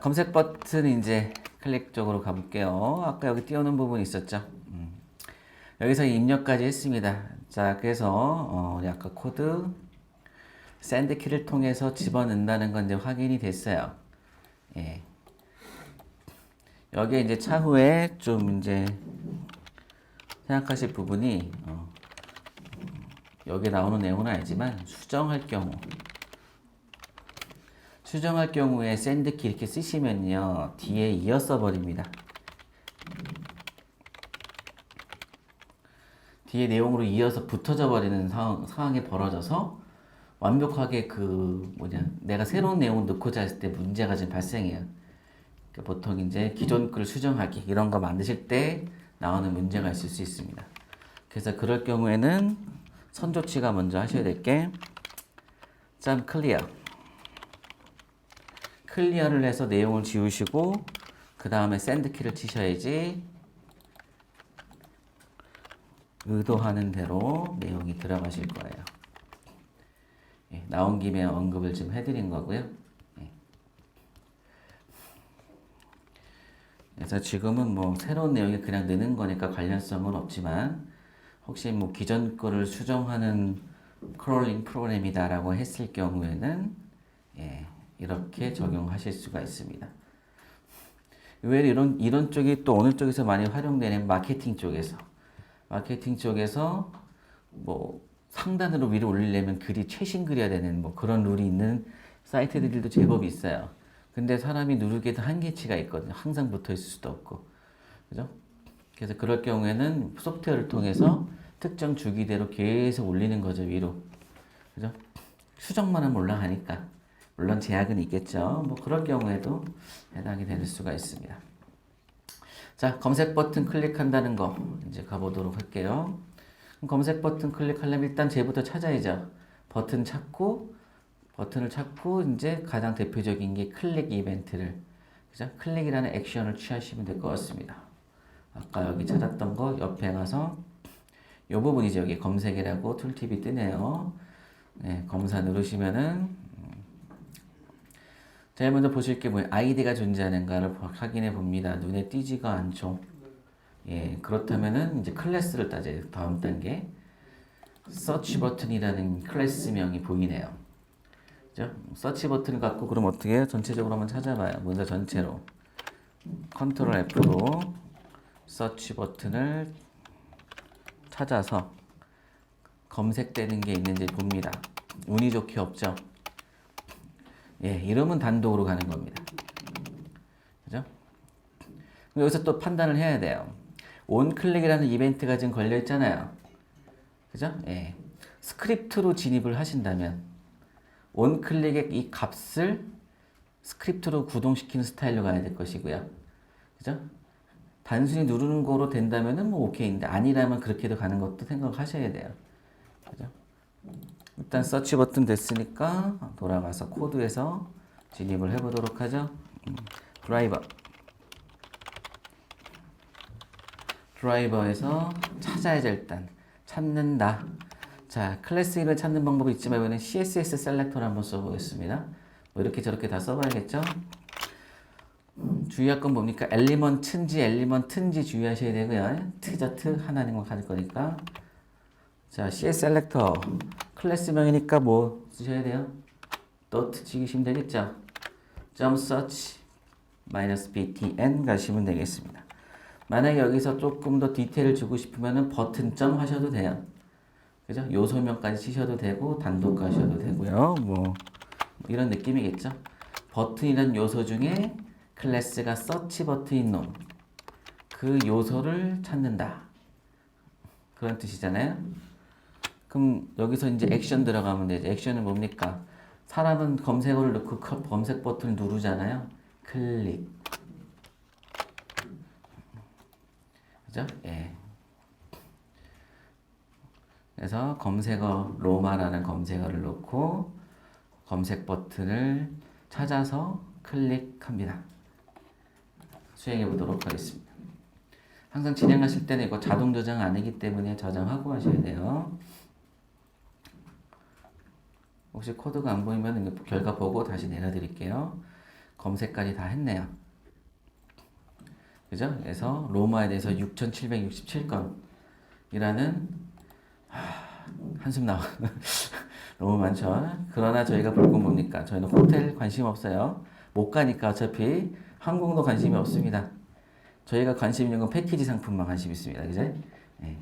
자, 검색 버튼 이제 클릭 쪽으로 가볼게요. 아까 여기 띄우는 부분 있었죠? 음. 여기서 입력까지 했습니다. 자, 그래서 어, 아까 코드 샌드 키를 통해서 집어넣는다는 건 이제 확인이 됐어요. 예. 여기에 이제 차후에 좀 이제 생각하실 부분이 어, 여기 나오는 내용은 알지만 수정할 경우 수정할 경우에 샌드키 이렇게 쓰시면요 뒤에 이어서 버립니다. 뒤에 내용으로 이어서 붙어져 버리는 상황, 상황이 벌어져서 완벽하게 그 뭐냐 내가 새로운 내용을 넣고자 했을 때 문제가 좀 발생해요. 그러니까 보통 이제 기존 글 수정하기 이런 거 만드실 때 나오는 문제가 있을 수 있습니다. 그래서 그럴 경우에는 선조치가 먼저 하셔야 될게점 클리어 클리어를 해서 내용을 지우시고 그 다음에 샌드 키를 치셔야지 의도하는 대로 내용이 들어가실 거예요. 예, 나온 김에 언급을 좀 해드린 거고요. 예. 그래서 지금은 뭐 새로운 내용이 그냥 넣는 거니까 관련성은 없지만 혹시 뭐 기존 거를 수정하는 크롤링 프로그램이다라고 했을 경우에는 예, 이렇게 적용하실 수가 있습니다. 의외로 이런 이런 쪽이 또 어느 쪽에서 많이 활용되는 마케팅 쪽에서 마케팅 쪽에서 뭐 상단으로 위로 올리려면 글이 최신 글이어야 되는 뭐 그런 룰이 있는 사이트들도 제법 있어요. 근데 사람이 누르기에도 한계치가 있거든요. 항상 붙어 있을 수도 없고. 그죠? 그래서 그럴 경우에는 소프트웨어를 통해서 특정 주기대로 계속 올리는 거죠, 위로. 그죠? 수정만 하면 올라가니까. 물론 제약은 있겠죠. 뭐 그럴 경우에도 해당이 될 수가 있습니다. 자, 검색 버튼 클릭한다는 거 이제 가보도록 할게요. 검색 버튼 클릭하려면 일단 쟤부터 찾아야죠. 버튼 찾고 버튼을 찾고 이제 가장 대표적인 게 클릭 이벤트를 그죠? 클릭이라는 액션을 취하시면 될 것 같습니다. 아까 여기 찾았던 거 옆에 가서 이 부분이죠. 여기 검색이라고 툴팁이 뜨네요. 네, 검사 누르시면은 제일 먼저 보실 게 뭐예요? 아이디가 존재하는가를 확인해 봅니다. 눈에 띄지가 않죠. 예, 그렇다면은 이제 클래스를 따져요. 다음 단계. 서치 버튼이라는 클래스명이 보이네요. 그죠? 서치 버튼을 갖고 그럼 어떻게 해요? 전체적으로 한번 찾아봐요. 문서 전체로. 컨트롤 F로 서치 버튼을 찾아서 검색되는 게 있는지 봅니다. 운이 좋게 없죠? 예, 이러면 단독으로 가는 겁니다. 그죠? 여기서 또 판단을 해야 돼요. 온클릭이라는 이벤트가 지금 걸려 있잖아요. 그죠? 예. 스크립트로 진입을 하신다면 온클릭의 이 값을 스크립트로 구동시키는 스타일로 가야 될 것이고요. 그죠? 단순히 누르는 거로 된다면은 뭐 오케이인데 아니라면 그렇게도 가는 것도 생각하셔야 돼요. 그죠? 일단 서치 버튼 됐으니까 돌아가서 코드에서 진입을 해보도록 하죠. 음, 드라이버. 드라이버에서 찾아야죠 일단. 찾는다. 자, 클래스 이름을 찾는 방법이 있지만 이번엔 CSS 셀렉터를 한번 써보겠습니다. 뭐 이렇게 저렇게 다 써봐야겠죠? 주의할 건 뭡니까? 엘리먼트인지 엘리먼트인지 주의하셔야 되고요. 트자트 하나님만 가질 거니까. 자, CS 셀렉터 클래스명이니까 뭐 쓰셔야 돼요? dot 찍으시면 되겠죠? 점 search 마이너스 btn 가시면 되겠습니다. 만약에 여기서 조금 더 디테일을 주고 싶으면은 버튼 점 하셔도 돼요. 그죠? 요 설명까지 치셔도 되고 단독 가셔도 되고요. 뭐 이런 느낌이겠죠? 버튼이란 요소 중에 클래스가 서치 버튼인 놈. 그 요소를 찾는다. 그런 뜻이잖아요. 그럼 여기서 이제 액션 들어가면 되죠. 액션은 뭡니까? 사람은 검색어를 넣고 커- 검색 버튼을 누르잖아요. 클릭. 그죠? 예. 그래서 검색어 로마라는 검색어를 넣고 검색 버튼을 찾아서 클릭합니다. 수행해 보도록 하겠습니다. 항상 진행하실 때는 이거 자동 저장 아니기 때문에 저장하고 하셔야 돼요. 혹시 코드가 안 보이면 결과 보고 다시 내려드릴게요. 검색까지 다 했네요. 그죠? 그래서 로마에 대해서 6,767건이라는 한숨 나와 너무 많죠. 그러나 저희가 볼 건 뭡니까? 저희는 호텔 관심 없어요. 못 가니까 어차피 항공도 관심이 없습니다. 저희가 관심 있는 건 패키지 상품만 관심 있습니다. 그죠? 예.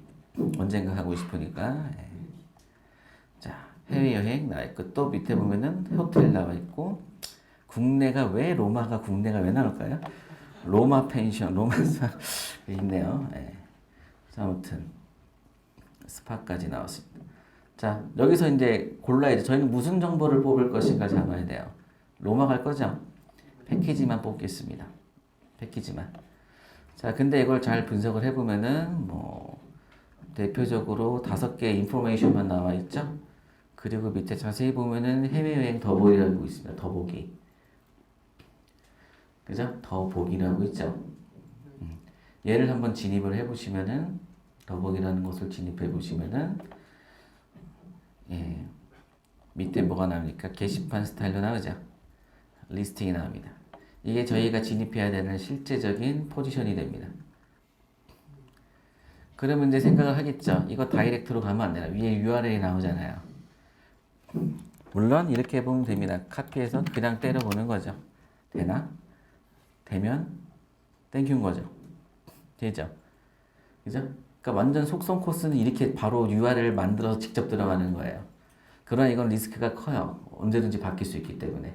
언젠가 가고 싶으니까. 예. 자, 해외여행 나와 있고 또 밑에 보면은 호텔 나와 있고 국내가 왜 로마가 국내가 왜 나올까요? 로마 펜션, 로마 사 있네요. 예. 자, 아무튼 스파까지 나왔습니다. 자, 여기서 이제 골라야죠. 저희는 무슨 정보를 뽑을 것인가 잡아야 돼요. 로마 갈 거죠? 패키지만 뽑겠습니다. 패키지만. 자, 근데 이걸 잘 분석을 해보면은 뭐 대표적으로 다섯 개의 인포메이션만 나와 있죠. 그리고 밑에 자세히 보면은 해외여행 더보기라고 있습니다. 더보기. 그죠? 더보기라고 있죠. 음. 얘를 한번 진입을 해보시면은 더보기라는 것을 진입해 보시면은 예 밑에 뭐가 나옵니까? 게시판 스타일로 나오죠. 리스팅이 나옵니다. 이게 저희가 진입해야 되는 실제적인 포지션이 됩니다. 그러면 이제 생각을 하겠죠. 이거 다이렉트로 가면 안 되나? 위에 URL이 나오잖아요. 물론 이렇게 보면 됩니다. 카피해서 그냥 때려보는 거죠. 되나? 되면 땡큐인 거죠. 되죠? 그죠? 그러니까 완전 속성 코스는 이렇게 바로 URL을 만들어서 직접 들어가는 거예요. 그러나 이건 리스크가 커요. 언제든지 바뀔 수 있기 때문에.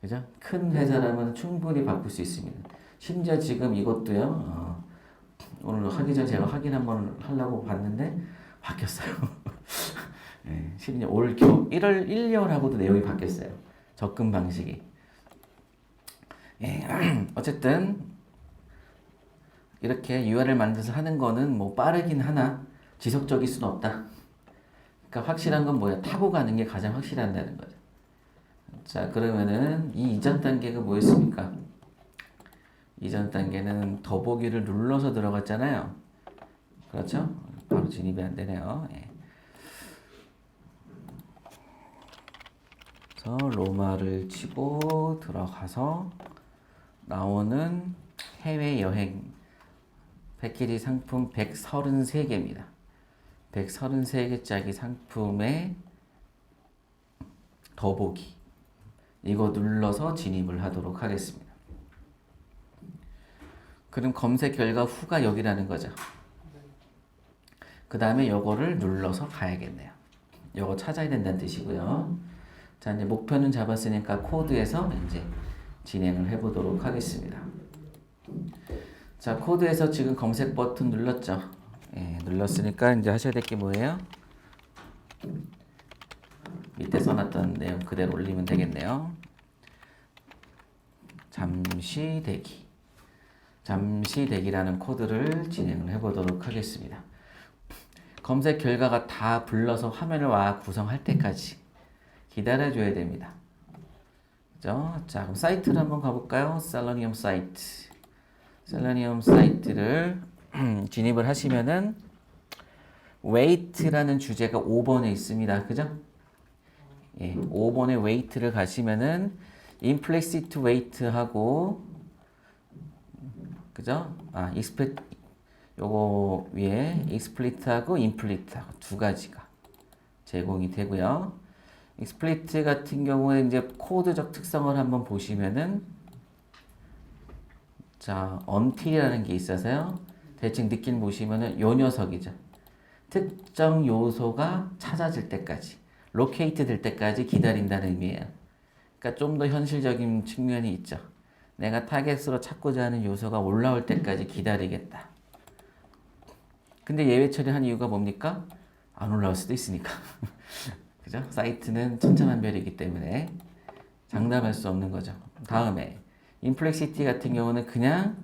그죠? 큰 회사라면 충분히 바꿀 수 있습니다. 심지어 지금 이것도요, 어, 오늘 하기 전에 제가 확인 한번 하려고 봤는데, 바뀌었어요. 예, 심지어 올 겨, 1월, 1년하고도 내용이 바뀌었어요. 접근 방식이. 예, 어쨌든, 이렇게 URL 만들어서 하는 거는 뭐 빠르긴 하나, 지속적일 수는 없다. 그러니까 확실한 건 뭐야? 타고 가는 게 가장 확실한다는 거죠. 자, 그러면은 이 이전 단계가 뭐였습니까? 이전 단계는 더보기를 눌러서 들어갔잖아요. 그렇죠? 바로 진입이 안 되네요. 예. 그래서 로마를 치고 들어가서 나오는 해외 여행 패키지 상품 133개입니다. 133개짜리 상품에 더보기 이거 눌러서 진입을 하도록 하겠습니다. 그럼 검색 결과 후가 여기라는 거죠. 그 다음에 요거를 눌러서 가야겠네요. 요거 찾아야 된다는 뜻이고요. 자, 이제 목표는 잡았으니까 코드에서 이제 진행을 해보도록 하겠습니다. 자, 코드에서 지금 검색 버튼 눌렀죠. 예, 눌렀으니까 이제 하셔야 될 게 뭐예요? 밑에 써놨던 내용 그대로 올리면 되겠네요. 잠시 대기. 잠시 대기라는 코드를 진행을 해보도록 하겠습니다. 검색 결과가 다 불러서 화면을 와 구성할 때까지 기다려줘야 됩니다. 그죠? 자, 그럼 사이트를 한번 가볼까요? 셀러니엄 사이트. 셀러니엄 사이트를 진입을 하시면은 weight라는 주제가 5번에 있습니다. 그죠? 예, 5번에 weight를 가시면은 implicit weight하고 그죠? 아, explicit 요거 위에 explicit하고 implicit하고 두 가지가 제공이 되고요. Explicit 같은 경우에 이제 코드적 특성을 한번 보시면은 자, until이라는 게 있어서요. 대충 느낌 보시면은 요 녀석이죠. 특정 요소가 찾아질 때까지, 로케이트 될 때까지 기다린다는 의미예요. 그러니까 좀 더 현실적인 측면이 있죠. 내가 타겟으로 찾고자 하는 요소가 올라올 때까지 기다리겠다. 근데 예외 처리한 이유가 뭡니까? 안 올라올 수도 있으니까. 그죠? 사이트는 천차만별이기 때문에 장담할 수 없는 거죠. 다음에 인플렉시티 같은 경우는 그냥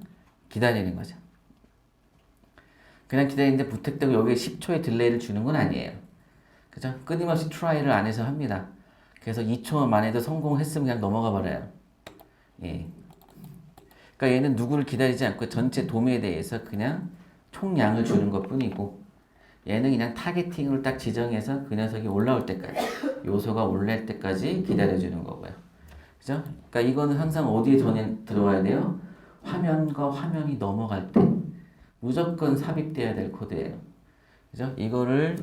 기다리는 거죠. 그냥 기다리는데 부택되고 여기에 10초의 딜레이를 주는 건 아니에요. 그죠? 끊임없이 트라이를 안 해서 합니다. 그래서 2초만 해도 성공했으면 그냥 넘어가 버려요. 예. 그러니까 얘는 누구를 기다리지 않고 전체 도매에 대해서 그냥 총량을 주는 것 뿐이고 얘는 그냥 타겟팅을 딱 지정해서 그 녀석이 올라올 때까지 요소가 올라올 때까지 기다려주는 거고요. 그죠? 그러니까 이거는 항상 어디에 들어와야 돼요? 화면과 화면이 넘어갈 때 무조건 삽입돼야 될 코드예요. 그죠? 이거를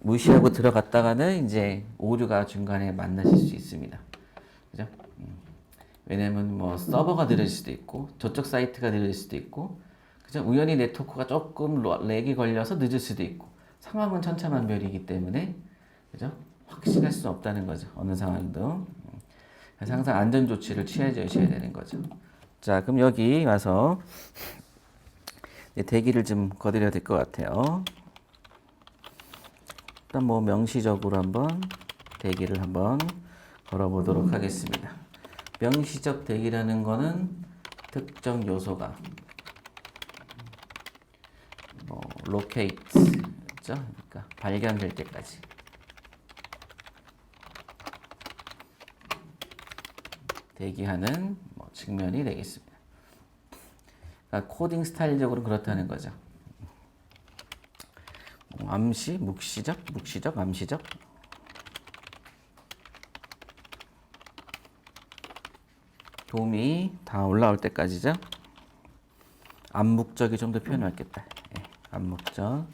무시하고 들어갔다가는 이제 오류가 중간에 만나실 수 있습니다. 그죠? 음. 왜냐면 뭐 서버가 느릴 수도 있고 저쪽 사이트가 느릴 수도 있고 그죠? 우연히 네트워크가 조금 로- 렉이 걸려서 늦을 수도 있고 상황은 천차만별이기 때문에 그죠? 확신할 수 없다는 거죠. 어느 상황도. 음. 그래서 항상 안전 조치를 취해 주셔야 되는 거죠. 자, 그럼 여기 와서 대기를 좀 거드려야 될 것 같아요. 일단 뭐 명시적으로 한번 대기를 한번 걸어보도록 하겠습니다. 명시적 대기라는 거는 특정 요소가 뭐 locate 죠 그러니까 발견될 때까지 대기하는 뭐 측면이 되겠습니다. 그러니까 코딩 스타일적으로 그렇다는 거죠. 뭐 암시, 묵시적, 묵시적, 암시적. 도움이 다 올라올 때까지죠. 암묵적이 좀 더 표현할겠다. 예, 암묵적.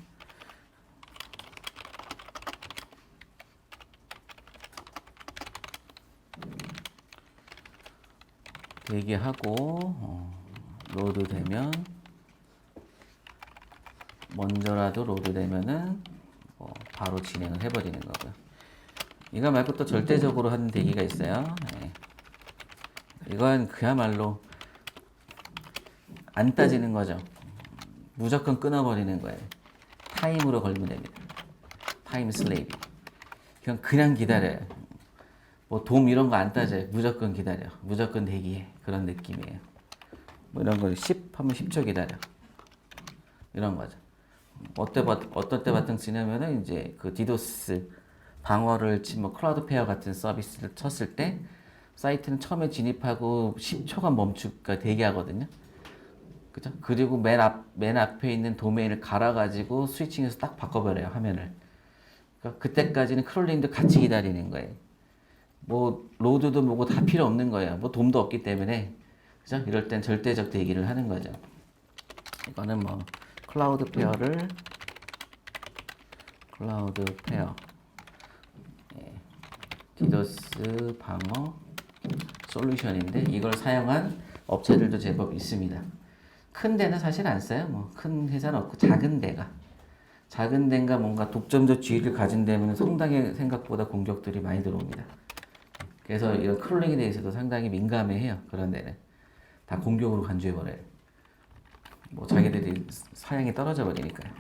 대기하고 어, 로드 되면 먼저라도 로드 되면은 뭐 바로 진행을 해버리는 거고요. 이거 말고 또 절대적으로 하는 대기가 있어요. 예. 이건 그야말로 안 따지는 거죠. 무조건 끊어버리는 거예요. 타임으로 걸면 됩니다. 타임 슬레이비. 그냥 그냥 기다려요. 뭐 돔 이런 거 안 따져요. 무조건 기다려. 무조건 대기해. 그런 느낌이에요. 뭐 이런 거 10 하면 10초 기다려. 이런 거죠. 어때 봐- 어떨 때 바탕 쓰냐면은 이제 그 디도스 방어를 치뭐 클라우드 페어 같은 서비스를 쳤을 때 사이트는 처음에 진입하고 10초간 멈추까 대기하거든요. 그죠? 그리고 맨 앞, 맨 앞에 있는 도메인을 갈아가지고 스위칭해서 딱 바꿔버려요, 화면을. 그러니까 그때까지는 크롤링도 같이 기다리는 거예요. 뭐, 로드도 뭐고 다 필요 없는 거예요. 뭐, 돔도 없기 때문에. 그죠? 이럴 땐 절대적 대기를 하는 거죠. 이거는 뭐, 클라우드 페어를, 클라우드 페어. 예. 디도스 방어 솔루션인데, 이걸 사용한 업체들도 제법 있습니다. 큰 데는 사실 안 써요. 뭐 큰 회사는 없고 작은 데가 작은 데가 뭔가 독점적 지위를 가진 데면 상당히 생각보다 공격들이 많이 들어옵니다. 그래서 이런 크롤링에 대해서도 상당히 민감해해요. 그런 데는 다 공격으로 간주해 버려요. 뭐 자기들이 사양이 떨어져 버리니까요.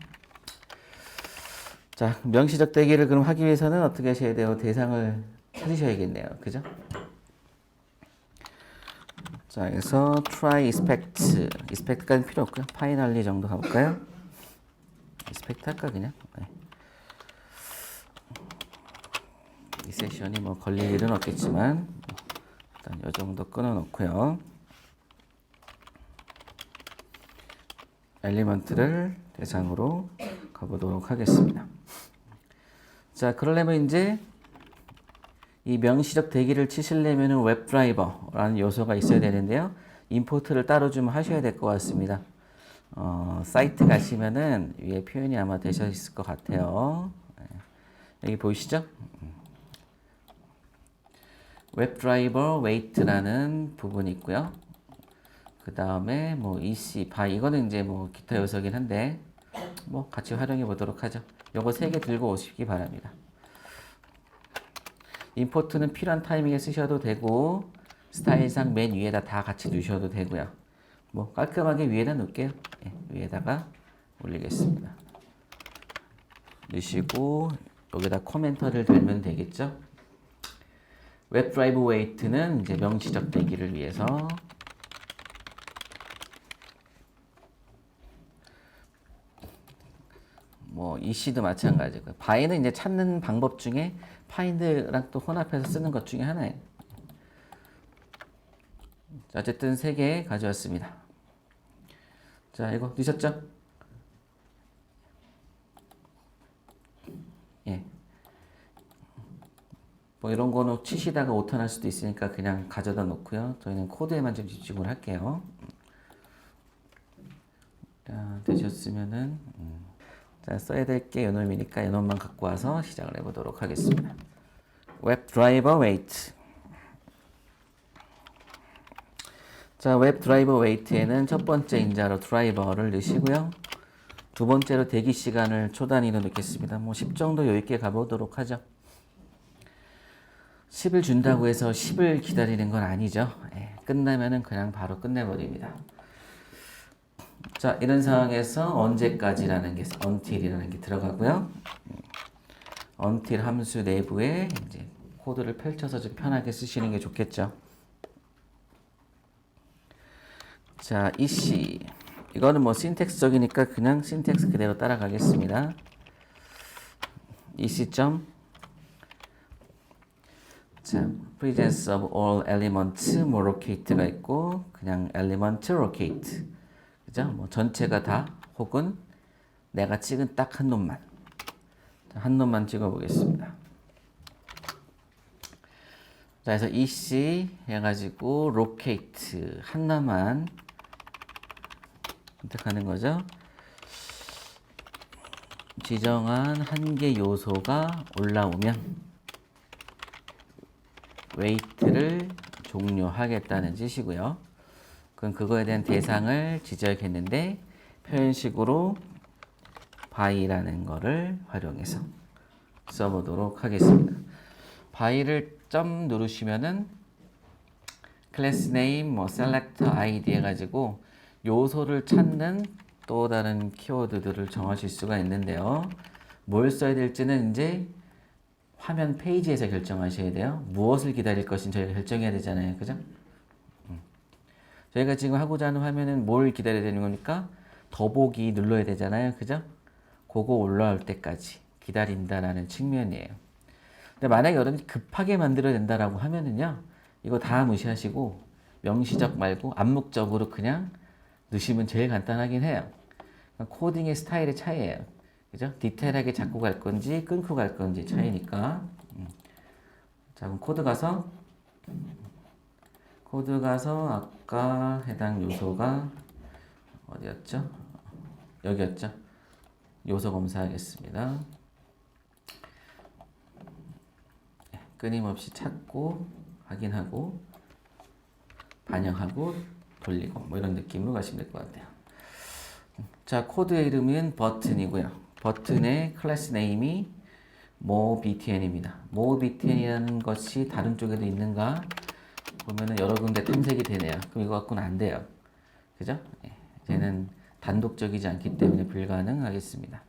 자 명시적 대기를 그럼 하기 위해서는 어떻게 하셔야 돼요? 대상을 찾으셔야겠네요. 그죠? 자, 그래서 try expect, expect까지 필요 없고요. finally 정도 가볼까요? expect 할까 그냥? 네. 이 세션이 뭐 걸릴 일은 없겠지만 일단 이 정도 끊어놓고요. 엘리먼트를 대상으로 가보도록 하겠습니다. 자, 그러려면 이제 이 명시적 대기를 치시려면 웹드라이버라는 요소가 있어야 되는데요. 임포트를 따로 좀 하셔야 될 것 같습니다. 어, 사이트 가시면은 위에 표현이 아마 되셔 있을 것 같아요. 네. 여기 보이시죠? 웹드라이버 웨이트라는 부분이 있고요. 그 다음에 뭐 EC 바 이거는 이제 뭐 기타 요소긴 한데 뭐 같이 활용해 보도록 하죠. 요거 세 개 들고 오시기 바랍니다. 임포트는 필요한 타이밍에 쓰셔도 되고 스타일상 맨 위에다 다 같이 두셔도 되고요. 뭐 깔끔하게 위에다 놓을게요. 예, 위에다가 올리겠습니다. 넣으시고 여기다 코멘터를 달면 되겠죠. 웹 드라이브 웨이트는 이제 명시적 대기를 위해서 뭐 EC도 마찬가지고요. 바이는 이제 찾는 방법 중에 파인드랑 또 혼합해서 쓰는 것 중에 하나예요. 자, 어쨌든 세 개 가져왔습니다. 자, 이거 넣으셨죠? 예. 뭐 이런 거는 치시다가 오타날 수도 있으니까 그냥 가져다 놓고요. 저희는 코드에만 좀 집중을 할게요. 자, 되셨으면은 음. 자, 써야 될 게 요놈이니까 요놈만 갖고 와서 시작을 해보도록 하겠습니다. 웹 드라이버 웨이트 자, 웹 드라이버 웨이트에는 첫 번째 인자로 드라이버를 넣으시고요. 두 번째로 대기 시간을 초 단위로 넣겠습니다. 뭐 10 정도 여유 있게 가보도록 하죠. 10을 준다고 해서 10을 기다리는 건 아니죠. 예, 끝나면은 그냥 바로 끝내버립니다. 자, 이런 상황에서 언제까지라는 게 until이라는 게 들어가고요. until 함수 내부에 이제 코드를 펼쳐서 좀 편하게 쓰시는 게 좋겠죠. 자, 이씨. 이거는 뭐 신텍스적이니까 그냥 신텍스 그대로 따라가겠습니다. 이씨 점 자, presence of all elements 뭐 locate가 있고 그냥 element locate 그죠? 뭐 전체가 다 혹은 내가 찍은 딱 한 놈만 자, 한 놈만 찍어 보겠습니다. 자, 그래서 EC 해가지고 locate 하나만 선택하는 거죠. 지정한 한 개 요소가 올라오면 웨이트를 종료하겠다는 뜻이고요. 그럼 그거에 대한 대상을 지정했는데 표현식으로 by라는 거를 활용해서 써보도록 하겠습니다. by를 점 누르시면은 클래스 네임, 뭐 셀렉터 아이디 해가지고 요소를 찾는 또 다른 키워드들을 정하실 수가 있는데요. 뭘 써야 될지는 이제 화면 페이지에서 결정하셔야 돼요. 무엇을 기다릴 것인 저희가 결정해야 되잖아요. 그죠? 음. 저희가 지금 하고자 하는 화면은 뭘 기다려야 되는 겁니까? 더보기 눌러야 되잖아요. 그죠? 그거 올라올 때까지 기다린다라는 측면이에요. 근데 만약에 여러분이 급하게 만들어야 된다라고 하면은요. 이거 다 무시하시고 명시적 말고 암묵적으로 그냥 넣으시면 제일 간단하긴 해요. 코딩의 스타일의 차이예요. 그죠? 디테일하게 잡고 갈 건지 끊고 갈 건지 차이니까. 음. 자, 그럼 코드 가서 코드 가서 아까 해당 요소가 어디였죠? 여기였죠? 요소 검사하겠습니다. 네, 끊임없이 찾고 확인하고 반영하고 돌리고 뭐 이런 느낌으로 가시면 될 것 같아요. 자, 코드의 이름은 버튼이고요. 버튼의 클래스 네임이 moBTN입니다. moBTN이라는 것이 다른 쪽에도 있는가 보면은 여러 군데 탐색이 되네요. 그럼 이거 갖고는 안 돼요. 그죠? 예, 얘는 단독적이지 않기 때문에 불가능하겠습니다.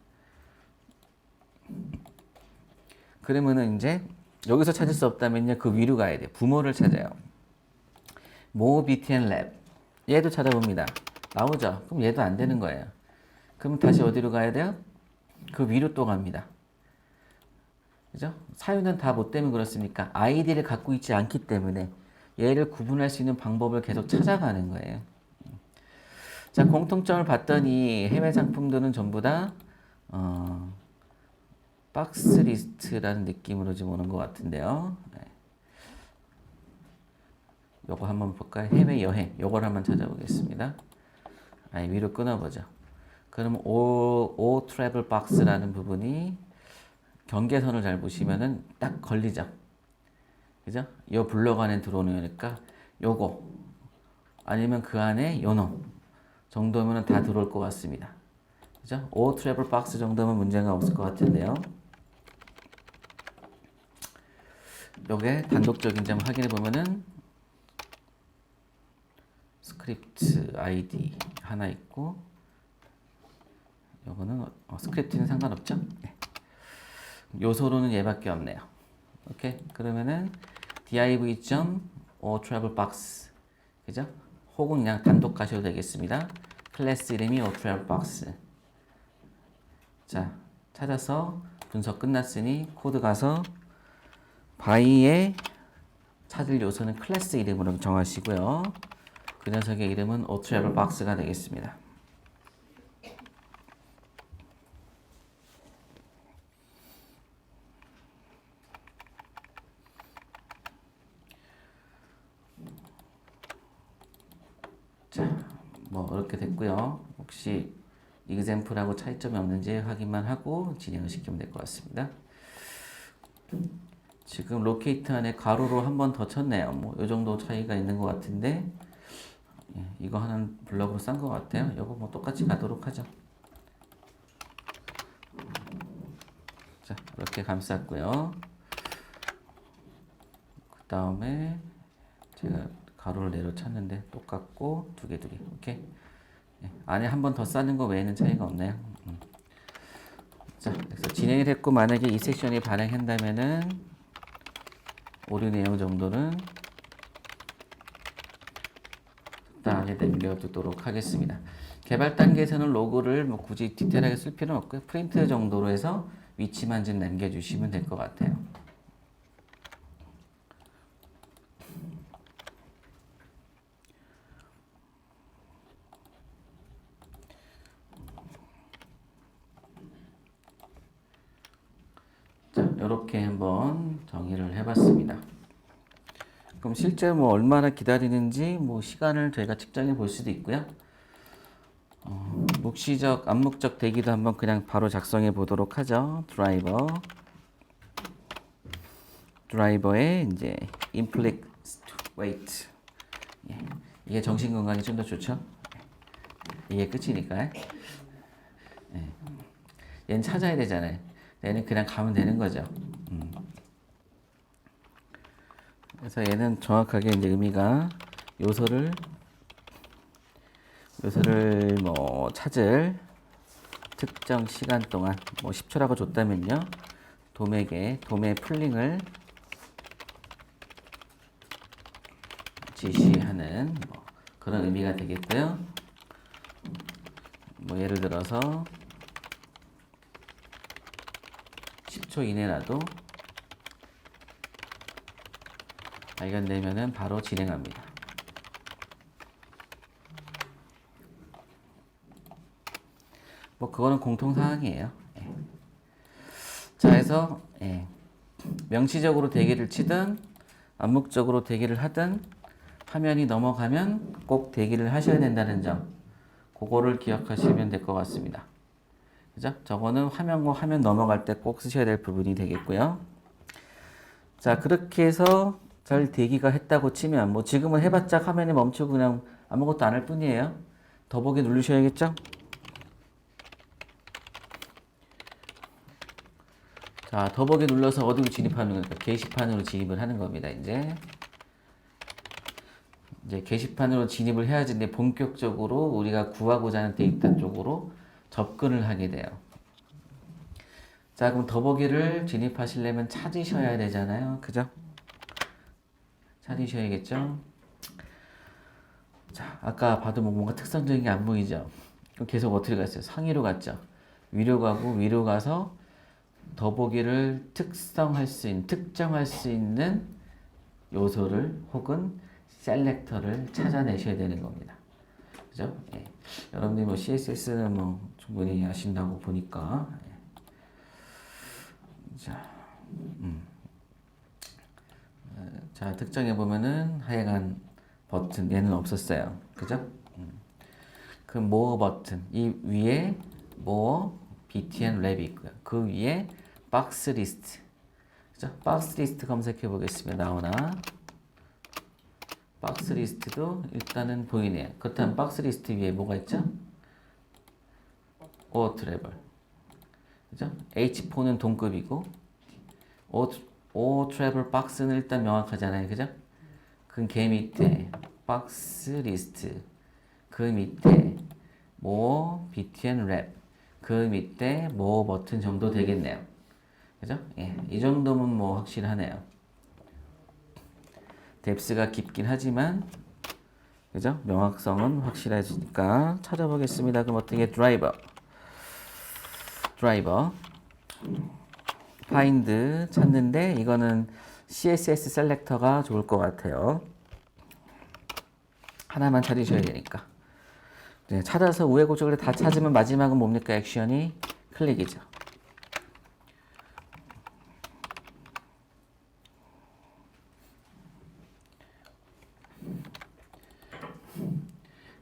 그러면은 이제 여기서 찾을 수 없다면요 그 위로 가야 돼요. 부모를 찾아요. moBTN lab 얘도 찾아봅니다. 나오죠? 그럼 얘도 안 되는 거예요. 그럼 다시 어디로 가야 돼요? 그 위로 또 갑니다. 그죠? 사유는 다 뭐 때문에 그렇습니까? 아이디를 갖고 있지 않기 때문에 얘를 구분할 수 있는 방법을 계속 찾아가는 거예요. 자, 공통점을 봤더니 해외 상품들은 전부 다, 어, 박스 리스트라는 느낌으로 좀 오는 것 같은데요. 네. 요거 한번 볼까요? 해외 여행. 요걸 한번 찾아보겠습니다. 아니, 위로 끊어보죠. 그럼 O, O 트래블 박스라는 부분이 경계선을 잘 보시면은 딱 걸리죠. 그죠? 요 블록 안에 들어오니까 요거 아니면 그 안에 요놈 정도면은 다 들어올 것 같습니다. 그죠? O 트래블 박스 정도면 문제가 없을 것 같은데요. 요게 단독적인지 한번 확인해 보면은 스크립트 아이디 하나 있고 요거는 어, 스크립트는 상관없죠? 네. 요소로는 얘밖에 없네요. 오케이 그러면은 div.o travel box 그죠? 혹은 그냥 단독 가셔도 되겠습니다. 클래스 이름이 o travel box 자 찾아서 분석 끝났으니 코드 가서 by에 찾을 요소는 클래스 이름으로 정하시고요. 그 녀석의 이름은 travel box가 되겠습니다. 자, 뭐 이렇게 됐고요. 혹시 example하고 차이점이 없는지 확인만 하고 진행을 시키면 될 것 같습니다. 지금 로케이트 안에 가로로 한 번 더 쳤네요. 뭐 이 정도 차이가 있는 것 같은데 예, 이거 하는 블럭으로 싼 것 같아요. 이거 뭐 똑같이 가도록 하죠. 자 이렇게 감쌌고요. 그 다음에 제가 가로를 내려 쳤는데 똑같고 두 개 두개 오케이. 예, 안에 한 번 더 싸는 거 외에는 차이가 없네요. 음. 자, 그래서 진행을 했고 만약에 이 섹션이 발행한다면은 오류 내용 정도는 적당하게 남겨두도록 하겠습니다. 개발 단계에서는 로고를 뭐 굳이 디테일하게 쓸 필요는 없고요. 프린트 정도로 해서 위치만 좀 남겨주시면 될 것 같아요. 자, 이렇게 한번 정의를 해봤습니다. 그럼 실제 뭐 얼마나 기다리는지 뭐 시간을 저희가 측정해 볼 수도 있고요. 어, 묵시적, 암묵적 대기도 한번 그냥 바로 작성해 보도록 하죠. 드라이버. 드라이버의 이제 implicit weight. 예, 이게 정신 건강에 좀 더 좋죠. 이게 끝이니까. 예. 얘는 찾아야 되잖아요. 얘는 그냥 가면 되는 거죠. 음. 그래서 얘는 정확하게 이제 의미가 요소를 요소를 뭐 찾을 특정 시간 동안 뭐 10초라고 줬다면요. 도맥의 도매 풀링을 지시하는 뭐 그런 의미가 되겠고요. 뭐 예를 들어서 10초 이내라도 발견되면은 바로 진행합니다. 뭐 그거는 공통 사항이에요. 예. 자, 해서 예. 명시적으로 대기를 치든 암묵적으로 대기를 하든 화면이 넘어가면 꼭 대기를 하셔야 된다는 점. 그거를 기억하시면 될 것 같습니다. 그죠? 저거는 화면과 화면 넘어갈 때 꼭 쓰셔야 될 부분이 되겠고요. 자, 그렇게 해서 잘 대기가 했다고 치면, 뭐 지금은 해봤자 화면이 멈추고 그냥 아무것도 안 할 뿐이에요. 더보기 누르셔야겠죠? 자, 더보기 눌러서 어디로 진입하는 겁니까? 게시판으로 진입을 하는 겁니다, 이제. 이제 게시판으로 진입을 해야지 이제 본격적으로 우리가 구하고자 하는 데이터 쪽으로 접근을 하게 돼요. 자, 그럼 더보기를 진입하시려면 찾으셔야 되잖아요. 그죠? 찾으셔야겠죠? 자, 아까 봐도 뭐 뭔가 특성적인 게 안 보이죠? 그럼 계속 어떻게 갔어요? 상위로 갔죠? 위로 가고 위로 가서 더보기를 특성할 수 있는, 특정할 수 있는 요소를 혹은 셀렉터를 찾아내셔야 되는 겁니다. 그죠? 예. 여러분들이 뭐 CSS는 뭐 충분히 아신다고 보니까. 예. 자, 음. 어, 자, 특정해 보면은 하여간 버튼, 얘는 없었어요. 그죠? 음. 그 모어 버튼, 이 위에 모어, btn 랩이 있고요. 그 위에 박스 리스트. 그죠? 박스 리스트 검색해 보겠습니다. 나오나? 박스 리스트도 일단은 보이네요. 그렇다면 박스 리스트 위에 뭐가 있죠? 오 트래블. 그죠? H4는 동급이고 오, 오 트래블 박스는 일단 명확하잖아요. 그죠? 그개 밑에 박스 리스트 그 밑에 모 btn 랩 그 밑에 모 버튼 정도 되겠네요. 그죠? 예, 이 정도면 뭐 확실하네요. 뎁스가 깊긴 하지만 그죠? 명확성은 확실해지니까 찾아보겠습니다. 그럼 어떻게 드라이버 드라이버 파인드 찾는데 이거는 CSS 셀렉터가 좋을 것 같아요. 하나만 찾으셔야 되니까. 네, 찾아서 우회곡적으로 다 찾으면 마지막은 뭡니까? 액션이 클릭이죠.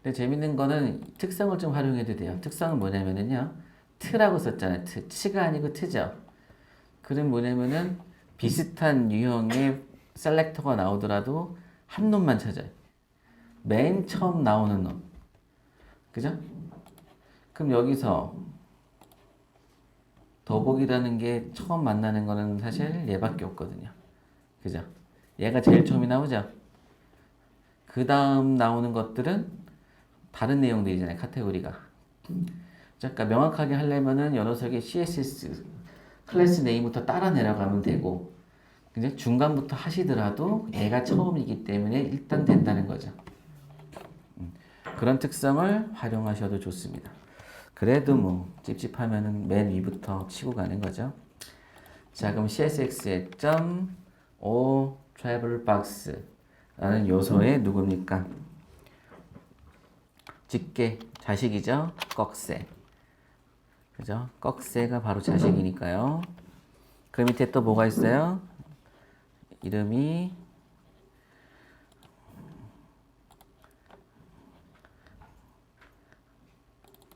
근데 재밌는 거는 특성을 좀 활용해도 돼요. 특성은 뭐냐면은요. 트라고 썼잖아요. 트. 치가 아니고 트죠. 그럼 뭐냐면은 비슷한 유형의 셀렉터가 나오더라도 한 놈만 찾아요. 맨 처음 나오는 놈. 그죠? 그럼 여기서 더보기라는 게 처음 만나는 거는 사실 얘밖에 없거든요. 그죠? 얘가 제일 처음이 나오죠? 그 다음 나오는 것들은 다른 내용들이잖아요. 카테고리가. 자, 그러니까 명확하게 하려면은 요 녀석의 CSS 클래스 네임부터 따라 내려가면 되고 이제 중간부터 하시더라도 얘가 처음이기 때문에 일단 된다는 거죠. 음, 그런 특성을 활용하셔도 좋습니다. 그래도 뭐 찝찝하면은 맨 위부터 치고 가는 거죠. 자, 그럼 CSX의 점 O travel box라는 요소의 누굽니까? 직계 자식이죠. 꺽쇠. 그죠? 꺽쇠가 바로 자식이니까요. 그 밑에 또 뭐가 있어요? 이름이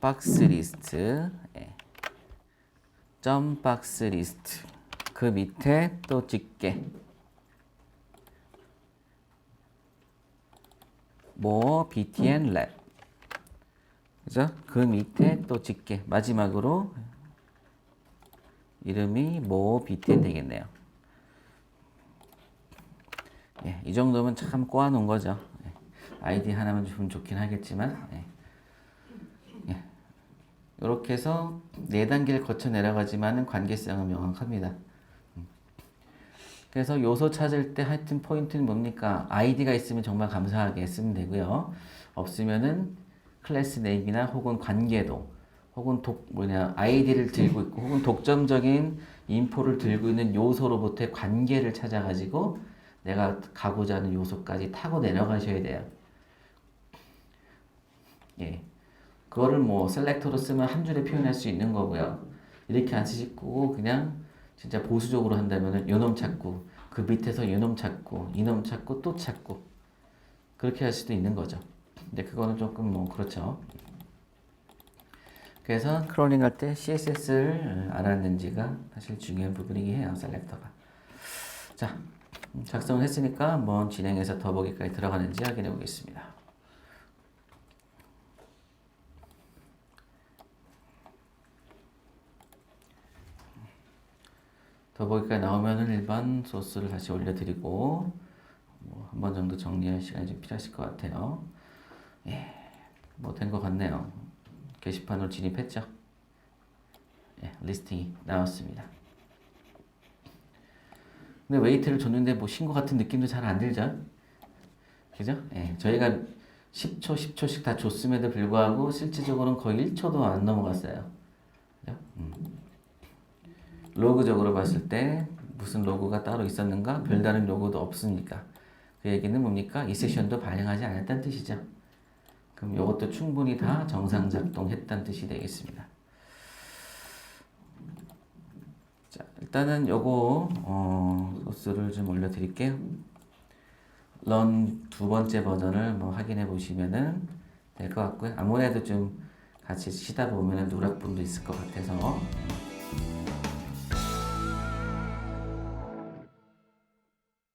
박스 리스트 예. 점 박스 리스트 그 밑에 또 집게 뭐 btn lab 그죠? 그 밑에 또 집게 마지막으로 이름이 뭐 btn 되겠네요 예, 이 정도면 참 꼬아놓은 거죠 예. 아이디 하나만 좀 좋긴 하겠지만 예. 이렇게 해서 네 단계를 거쳐 내려가지만은 관계성은 명확합니다. 음. 그래서 요소 찾을 때 하여튼 포인트는 뭡니까? 아이디가 있으면 정말 감사하게 쓰면 되고요. 없으면은 클래스 네임이나 혹은 관계도 혹은 독 뭐냐 아이디를 들고 있고 혹은 독점적인 인포를 들고 있는 요소로부터의 관계를 찾아가지고 내가 가고자 하는 요소까지 타고 내려가셔야 돼요. 예. 그거를 뭐 셀렉터로 쓰면 한 줄에 표현할 수 있는 거고요. 이렇게 안 쓰시고 그냥 진짜 보수적으로 한다면은 요놈 찾고 그 밑에서 요놈 찾고 이놈 찾고 또 찾고 그렇게 할 수도 있는 거죠. 근데 그거는 조금 뭐 그렇죠. 그래서 크롤링 할 때 CSS를 알았는지가 사실 중요한 부분이긴 해요. 셀렉터가. 자, 작성을 했으니까 한번 진행해서 더보기까지 들어가는지 확인해 보겠습니다. 더보기까지 나오면은 일반 소스를 다시 올려드리고 뭐 한 번 정도 정리할 시간이 좀 필요하실 것 같아요. 예, 뭐 된 것 같네요. 게시판으로 진입했죠. 예, 리스팅이 나왔습니다. 근데 웨이트를 줬는데 뭐신것 같은 느낌도 잘 안 들죠? 그죠? 예, 저희가 10초, 10초씩 다 줬음에도 불구하고 실질적으로는 거의 1초도 안 넘어갔어요. 그죠? 음. 로그적으로 봤을 때 무슨 로고가 따로 있었는가? 별다른 로고도 없으니까. 그 얘기는 뭡니까? 이 세션도 반영하지 않았다는 뜻이죠. 그럼 이것도 충분히 다 정상 작동했다는 뜻이 되겠습니다. 자, 일단은 요거 어, 소스를 좀 올려드릴게요. 런 두 번째 버전을 뭐 확인해 보시면은 될 것 같고요. 아무래도 좀 같이 치다 보면은 누락분도 있을 것 같아서